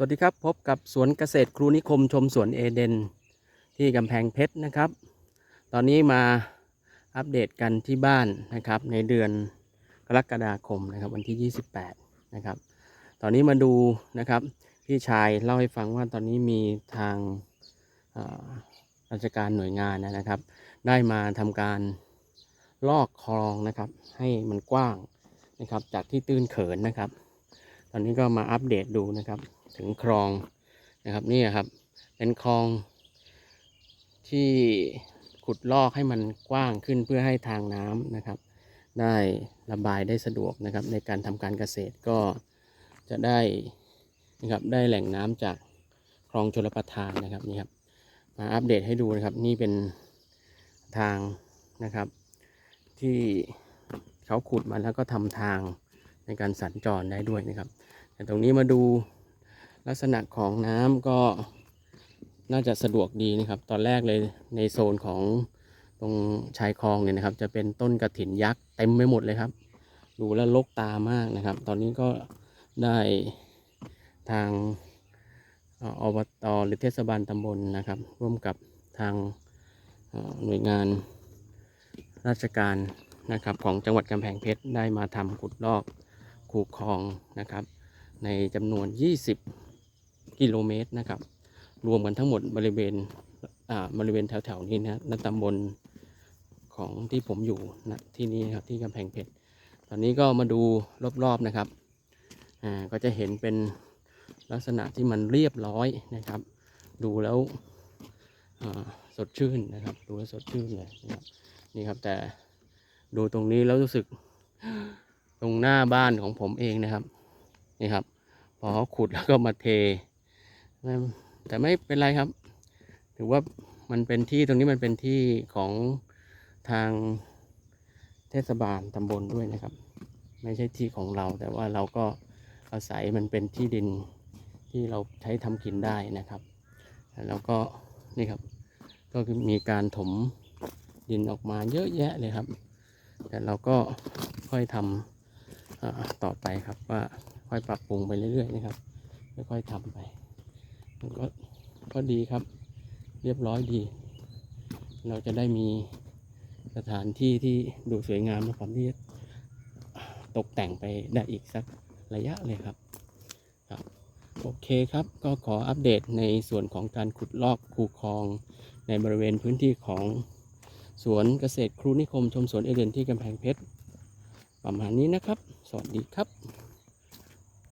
สวัสดีครับ พบกับสวนเกษตรครูนิคมชมสวนเอเดน ที่กำแพงเพชรนะครับ ตอนนี้มาอัปเดตกันที่บ้านนะครับ ในเดือนกรกฎาคมนะครับ วันที่ 28 นะครับ ตอนนี้มาดูนะครับ พี่ชายเล่าให้ฟังว่าตอนนี้มีทางราชการหน่วยงานนะครับ ได้มาทำการลอกคลองนะครับ ให้มันกว้างนะครับ จากที่ตื้นเขินนะครับ ตอนนี้ก็มาอัปเดตดูนะครับ ถึงคลองนะครับนี่ครับ เป็นคลอง ที่ขุดลอกให้มันกว้างขึ้นเพื่อให้ทางน้ำนะครับ ได้ระบายได้สะดวกนะครับ ในการทำการเกษตรก็จะได้นะครับได้แหล่งน้ำจากคลองชลประทานนะครับนี่ครับมาอัปเดตให้ดูนะครับ นี่เป็นทางนะครับ ที่เขาขุดมาแล้วก็ทำทาง ในการสัญจรได้ด้วยนะครับ แต่ตรงนี้มาดูลักษณะของน้ำก็น่าจะสะดวกดีนะครับ ตอนแรกเลยในโซนของตรงชายคลองเนี่ยนะครับ จะเป็นต้นกระถินยักษ์เต็มไปหมดเลยครับ ดูแล้วลกตามากนะครับ ตอนนี้ก็ได้ทางเอ่ออบตหรือเทศบาลตำบลนะครับ ร่วมกับทางหน่วยงานราชการนะครับของจังหวัดกำแพงเพชรได้มาทำขุดลอก คูคลองนะครับ ในจำนวน 20 กิโลเมตรนะครับ รวมกันทั้งหมดบริเวณอ่าบริเวณแถวๆนี้นะณตำบลของที่ผมอยู่ณที่นี่ครับที่กำแพงเพชรตอนนี้ก็มาดูรอบๆนะครับ อ่า ก็จะเห็นเป็นลักษณะที่มันเรียบร้อยนะครับ ดูแล้วสดชื่นนะครับ ดูแล้วสดชื่นเลยนะครับ นี่ครับแต่ดูตรงนี้แล้วรู้สึก ตรงหน้าบ้านของผมเองนะครับนี่ครับ พอเขาขุดแล้วก็มาเท แต่ไม่เป็นไรครับ ถือว่ามันเป็นที่ตรงนี้มันเป็นที่ของทางเทศบาลตำบลด้วยนะครับ ไม่ใช่ที่ของเรา แต่ว่าเราก็อาศัยมันเป็นที่ดินที่เราใช้ทำกินได้นะครับ แล้วก็นี่ครับ ก็คือมีการถมดินออกมาเยอะแยะเลยครับ แต่เราก็ค่อยทำ ต่อไปครับว่าค่อยปรับปรุงไปเรื่อยๆนะครับค่อยๆทำไปมันก็ก็ดีครับ เรียบร้อยดี เราจะได้มีสถานที่ที่ดูสวยงามและความที่จะตกแต่งไปได้อีกสักระยะเลยครับครับ โอเคครับก็ขออัปเดตในส่วนของการขุดลอกคูคลองในบริเวณพื้นที่ของสวนเกษตรครูนิคมชมสวนเอเดนที่กำแพงเพชร ประมาณนี้นะครับ สวัสดีครับ